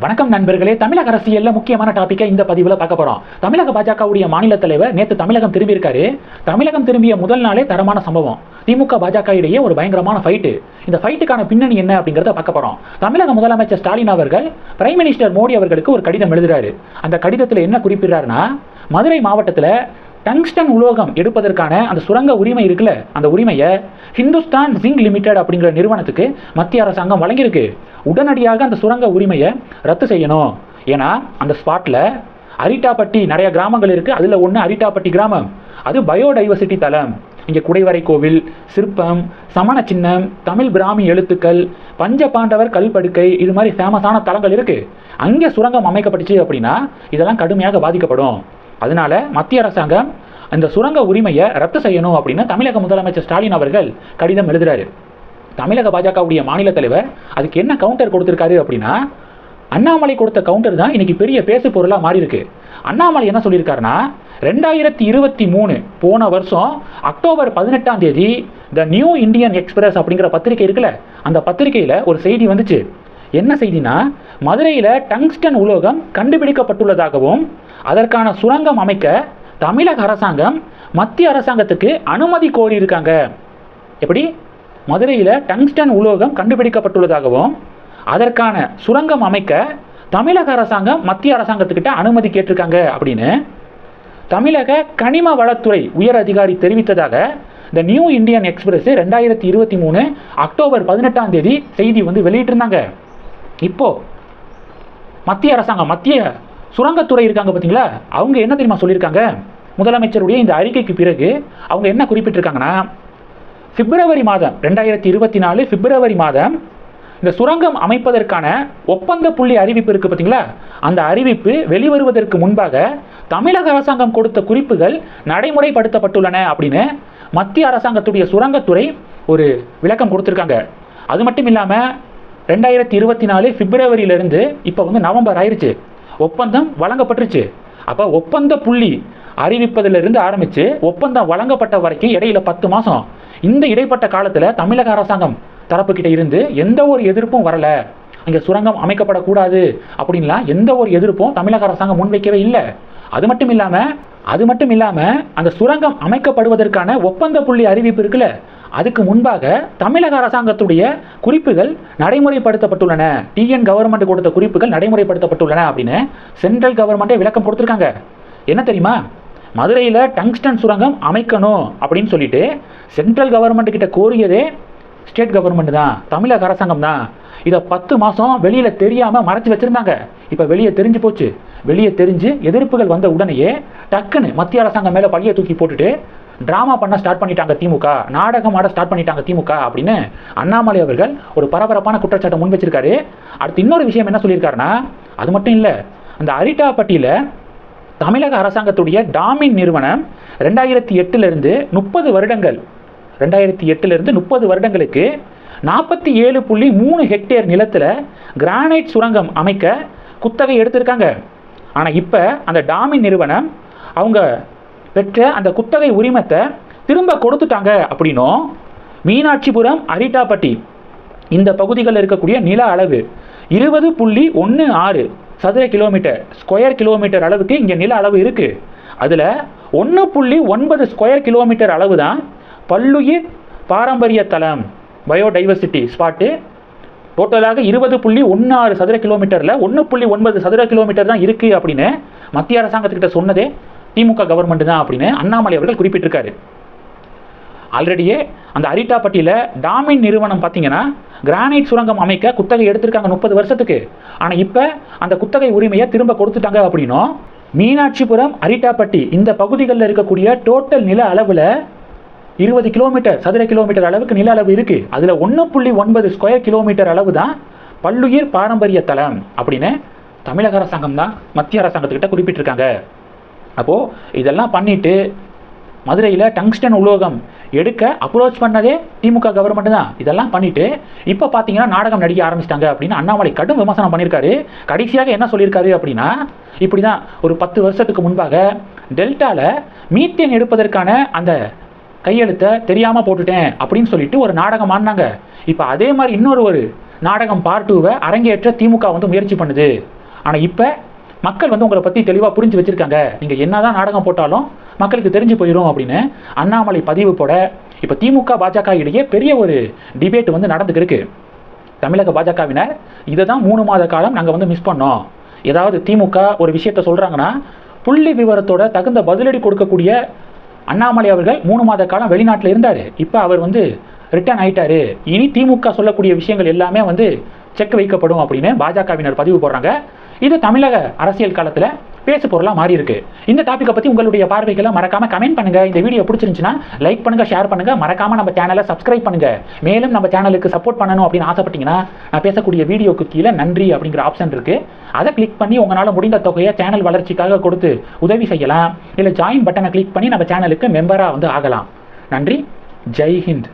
வணக்கம் நண்பர்களே. தமிழக அரசியல்ல முக்கியமான டாபிக்கை இந்த பதிவுல பார்க்க போறோம். தமிழக பாஜகவுடைய மாநில தலைவர் நேற்று தமிழகம் திரும்பியிருக்காரு. தமிழகம் திரும்பிய முதல் நாளே தரமான சம்பவம். திமுக பாஜக இடையே ஒரு பயங்கரமான ஃபைட்டு இந்த ஃபைட்டுக்கான பின்னணி என்ன அப்படிங்கறத பார்க்க போறோம். தமிழக முதலமைச்சர் ஸ்டாலின் அவர்கள் பிரைம் மினிஸ்டர் மோடி அவர்களுக்கு ஒரு கடிதம் எழுதுறாரு. அந்த கடிதத்தில் என்ன குறிப்பிடுறாருன்னா மதுரை மாவட்டத்தில் டங்ஸ்டன் உலோகம் எடுப்பதற்கான அந்த சுரங்க உரிமை இருக்குல்ல அந்த உரிமையை ஹிந்துஸ்தான் ஜிங்க் லிமிடெட் அப்படிங்கிற நிறுவனத்துக்கு மத்திய அரசாங்கம் வழங்கியிருக்கு. உடனடியாக அந்த சுரங்க உரிமையை ரத்து செய்யணும். ஏன்னா அந்த ஸ்பாட்டில் அரிட்டாப்பட்டி நிறைய கிராமங்கள் இருக்குது அதில் ஒன்று அரிட்டாப்பட்டி கிராமம். அது பயோடைவர்சிட்டி தலம் இங்கே குடைவரை கோவில் சிற்பம் சமண சின்னம் தமிழ் பிராமி எழுத்துக்கள் பஞ்ச பாண்டவர் கல்படுக்கை இது மாதிரி ஃபேமஸான தலங்கள் இருக்குது அங்கே சுரங்கம் அமைக்கப்பட்டுச்சு அப்படின்னா இதெல்லாம் கடுமையாக பாதிக்கப்படும். அதனால மத்திய அரசாங்கம் அந்த சுரங்க உரிமையை ரத்து செய்யணும் அப்படின்னு தமிழக முதலமைச்சர் ஸ்டாலின் அவர்கள் கடிதம் எழுதுறாரு. தமிழக பாஜகவுடைய மாநில தலைவர் அதுக்கு என்ன கவுண்டர் கொடுத்திருக்காரு அப்படின்னா அண்ணாமலை கொடுத்த கவுண்டர் தான் இன்னைக்கு பெரிய பேசு பொருளாக மாறி இருக்கு அண்ணாமலை என்ன சொல்லியிருக்காருன்னா ரெண்டாயிரத்தி இருபத்தி மூணு போன வருஷம் அக்டோபர் பதினெட்டாம் தேதி த நியூ இந்தியன் எக்ஸ்பிரஸ் அப்படிங்கிற பத்திரிகை இருக்குல்ல அந்த பத்திரிகையில் ஒரு செய்தி வந்துச்சு. என்ன செய்தினா மதுரையில் டங்ஸ்டன் உலோகம் கண்டுபிடிக்கப்பட்டுள்ளதாகவும் அதற்கான சுரங்கம் அமைக்க தமிழக அரசாங்கம் மத்திய அரசாங்கத்துக்கு அனுமதி கோரியிருக்காங்க. எப்படி? மதுரையில் டங்ஸ்டன் உலோகம் கண்டுபிடிக்கப்பட்டுள்ளதாகவும் அதற்கான சுரங்கம் அமைக்க தமிழக அரசாங்கம் மத்திய அரசாங்கத்துக்கிட்ட அனுமதி கேட்டிருக்காங்க அப்படின்னு தமிழக கனிம வளத்துறை உயர் அதிகாரி தெரிவித்ததாக இந்த நியூ இந்தியன் எக்ஸ்பிரஸ் ரெண்டாயிரத்தி இருபத்தி மூணு அக்டோபர் பதினெட்டாம் தேதி செய்தி வந்து வெளியிட்டிருந்தாங்க. இப்போ மத்திய அரசாங்கம் மத்திய சுரங்கத்துறை இருக்காங்க பார்த்தீங்களா? அவங்க என்ன தெரியுமா சொல்லியிருக்காங்க? முதலமைச்சருடைய இந்த அறிக்கைக்கு பிறகு அவங்க என்ன குறிப்பிட்டிருக்காங்கன்னா பிப்ரவரி மாதம் ரெண்டாயிரத்தி இருபத்தி நாலு பிப்ரவரி மாதம் இந்த சுரங்கம் அமைப்பதற்கான ஒப்பந்த புள்ளி அறிவிப்பு இருக்குது பார்த்தீங்களா அந்த அறிவிப்பு வெளிவருவதற்கு முன்பாக தமிழக அரசாங்கம் கொடுத்த குறிப்புகள் நடைமுறைப்படுத்தப்பட்டுள்ளன அப்படின்னு மத்திய அரசாங்கத்துடைய சுரங்கத்துறை ஒரு விளக்கம் கொடுத்துருக்காங்க. அது மட்டும் இல்லாமல் ரெண்டாயிரத்தி இருபத்தி நாலு பிப்ரவரியிலிருந்து இப்போ வந்து நவம்பர் ஆயிடுச்சு ஒப்பந்தம் வழங்கப்பட்டுருச்சு. அப்போ ஒப்பந்த புள்ளி அறிவிப்பதிலிருந்து ஆரம்பித்து ஒப்பந்தம் வழங்கப்பட்ட வரைக்கும் இடையில பத்து மாதம் இந்த இடைப்பட்ட காலத்தில் தமிழக அரசாங்கம் தரப்புக்கிட்ட இருந்து எந்த ஒரு எதிர்ப்பும் வரலை. அங்கே சுரங்கம் அமைக்கப்படக்கூடாது அப்படின்லாம் எந்த ஒரு எதிர்ப்பும் தமிழக அரசாங்கம் முன்வைக்கவே இல்லை. அது மட்டும் இல்லாமல் அது மட்டும் இல்லாமல் அந்த சுரங்கம் அமைக்கப்படுவதற்கான ஒப்பந்த புள்ளி அறிவிப்பு இருக்குல்ல அதுக்கு முன்பாக தமிழக அரசாங்கத்துடைய குறிப்புகள் நடைமுறைப்படுத்தப்பட்டுள்ளன. டிஎன் கவர்மெண்ட் கொடுத்த குறிப்புகள் நடைமுறைப்படுத்தப்பட்டுள்ளன அப்படின்னு சென்ட்ரல் கவர்மெண்ட்டே விளக்கம் கொடுத்துருக்காங்க. என்ன தெரியுமா? மதுரையில் டங்ஸ்டன் சுரங்கம் அமைக்கணும் அப்படின்னு சொல்லிட்டு சென்ட்ரல் கவர்மெண்ட் கிட்ட கோரியதே ஸ்டேட் கவர்மெண்ட் தான் தமிழக அரசாங்கம் தான். இதை பத்து மாதம் வெளியில் தெரியாமல் மறைச்சி வச்சுருந்தாங்க. இப்போ வெளியே தெரிஞ்சு போச்சு. வெளியே தெரிஞ்சு எதிர்ப்புகள் வந்த உடனேயே டக்குன்னு மத்திய அரசாங்கம் மேலே பழியை தூக்கி போட்டுட்டு ட்ராமா பண்ண ஸ்டார்ட் பண்ணிட்டாங்க திமுக நாடகம் ஆட ஸ்டார்ட் பண்ணிட்டாங்க திமுக அப்படின்னு அண்ணாமலை அவர்கள் ஒரு பரபரப்பான குற்றச்சாட்டை முன் வச்சிருக்காரு. அடுத்து இன்னொரு விஷயம் என்ன சொல்லியிருக்காருன்னா அது மட்டும் இல்லை அந்த அரிட்டாப்பட்டியில் தமிழக அரசாங்கத்துடைய டாமின் நிறுவனம் ரெண்டாயிரத்தி எட்டுலேருந்து முப்பது வருடங்கள் ரெண்டாயிரத்தி எட்டுலேருந்து முப்பது வருடங்களுக்கு நாற்பத்தி ஏழு புள்ளி மூணு ஹெக்டேர் நிலத்தில் கிரானைட் சுரங்கம் அமைக்க குத்தகை எடுத்திருக்காங்க. ஆனால் இப்போ அந்த டாமின் நிறுவனம் அவங்க பெற்ற அந்த குத்தகை உரிமத்தை திரும்ப கொடுத்துட்டாங்க அப்படின்னும் மீனாட்சிபுரம் அரிட்டாப்பட்டி இந்த பகுதிகளில் இருக்கக்கூடிய நில அளவு இருபது புள்ளி ஒன்று ஆறு சதுர கிலோமீட்டர் ஸ்கொயர் கிலோமீட்டர் அளவுக்கு இங்கே நில அளவு இருக்குது அதில் ஒன்று புள்ளி ஒன்பது ஸ்கொயர் கிலோமீட்டர் அளவு தான் பல்லுயிர் பாரம்பரிய தளம் பயோடைவர்சிட்டி ஸ்பாட்டு டோட்டலாக இருபது புள்ளி ஒன்று ஆறு சதுர கிலோமீட்டரில் ஒன்று புள்ளி ஒன்பது சதுர கிலோமீட்டர் தான் இருக்குது அப்படின்னு மத்திய அரசாங்கத்துக்கிட்ட சொன்னதே திமுக கவர்மெண்ட் தான் அப்படின்னு அண்ணாமலை அவர்கள் குறிப்பிட்டிருக்காரு. ஆல்ரெடியே அந்த அரிட்டாப்பட்டியில் டாமின் நிறுவனம் பார்த்தீங்கன்னா கிரானைட் சுரங்கம் அமைக்க குத்தகை எடுத்திருக்காங்க முப்பது வருஷத்துக்கு. ஆனால் இப்போ அந்த குத்தகை உரிமையை திரும்ப கொடுத்துட்டாங்க அப்படின்னும் மீனாட்சிபுரம் அரிட்டாப்பட்டி இந்த பகுதிகளில் இருக்கக்கூடிய டோட்டல் நில அளவில் இருபது கிலோமீட்டர் சதுர கிலோமீட்டர் அளவுக்கு நில அளவு இருக்குது அதில் ஒன்று புள்ளி ஒன்பது ஸ்கொயர் கிலோமீட்டர் அளவு தான் பல்லுயிர் பாரம்பரிய தளம் அப்படின்னு தமிழக அரசாங்கம் தான் மத்திய அரசாங்கத்துக்கிட்ட குறிப்பிட்டிருக்காங்க. அப்போது இதெல்லாம் பண்ணிவிட்டு மதுரையில் டங்ஸ்டன் உலோகம் எடுக்க அப்ரோச் பண்ணதே திமுக கவர்மெண்ட் தான். இதெல்லாம் பண்ணிட்டு இப்போ பார்த்தீங்கன்னா நாடகம் நடிக்க ஆரம்பிச்சிட்டாங்க அப்படின்னு அண்ணாமலை கடும் விமர்சனம் பண்ணியிருக்காரு. கடைசியாக என்ன சொல்லியிருக்காரு அப்படின்னா இப்படி தான் ஒரு பத்து வருஷத்துக்கு முன்பாக டெல்டாவில் மீத்தேன் எடுப்பதற்கான அந்த கையெழுத்தை தெரியாமல் போட்டுட்டேன் அப்படின்னு சொல்லிட்டு ஒரு நாடகம் ஆடினாங்க. இப்போ அதே மாதிரி இன்னொரு ஒரு நாடகம் பார்ட் டூவை அரங்கேற்ற திமுக வந்து முயற்சி பண்ணுது. ஆனால் இப்போ மக்கள் வந்து உங்களை பற்றி தெளிவாக புரிஞ்சு வச்சுருக்காங்க. நீங்கள் என்னதான் நாடகம் போட்டாலும் மக்களுக்கு தெரிஞ்சு போயிடும் அப்படின்னு அண்ணாமலை பதிவு போட இப்போ திமுக பாஜக இடையே பெரிய ஒரு டிபேட் வந்து நடந்துக்கு இருக்கு தமிழக பாஜகவினர் இதை தான் மூணு மாத காலம் நாங்கள் வந்து மிஸ் பண்ணோம். ஏதாவது திமுக ஒரு விஷயத்த சொல்கிறாங்கன்னா புள்ளி விவரத்தோட தகுந்த பதிலடி கொடுக்கக்கூடிய அண்ணாமலை அவர்கள் மூணு மாத காலம் வெளிநாட்டில் இருந்தார். இப்போ அவர் வந்து ரிட்டர்ன் ஆயிட்டாரு. இனி திமுக சொல்லக்கூடிய விஷயங்கள் எல்லாமே வந்து செக் வைக்கப்படும் அப்படின்னு பாஜகவினர் பதிவு போடுறாங்க. இது தமிழக அரசியல் காலத்தில் பேசு பொருளாக மாறி இருக்கு இந்த டாப்பிக்கை பற்றி உங்களுடைய பார்வைகளை மறக்காம கமெண்ட் பண்ணுங்க. இந்த வீடியோ பிடிச்சிருந்துச்சுன்னா லைக் பண்ணுங்க ஷேர் பண்ணுங்க. மறக்காம நம்ம சேனலை சப்ஸ்கிரைப் பண்ணுங்க. மேலும் நம்ம சேனலுக்கு சப்போர்ட் பண்ணணும் அப்படின்னு ஆசைப்பட்டீங்கன்னா நான் பேசக்கூடிய வீடியோக்கு கீழே நன்றி அப்படிங்கிற ஆப்ஷன் இருக்கு. அதை கிளிக் பண்ணி உங்களால் முடிந்த தொகையை சேனல் வளர்ச்சிக்காக கொடுத்து உதவி செய்யலாம். இல்லை ஜாயின் பட்டனை கிளிக் பண்ணி நம்ம சேனலுக்கு மெம்பராக வந்து ஆகலாம். நன்றி. ஜெய் ஹிந்த்.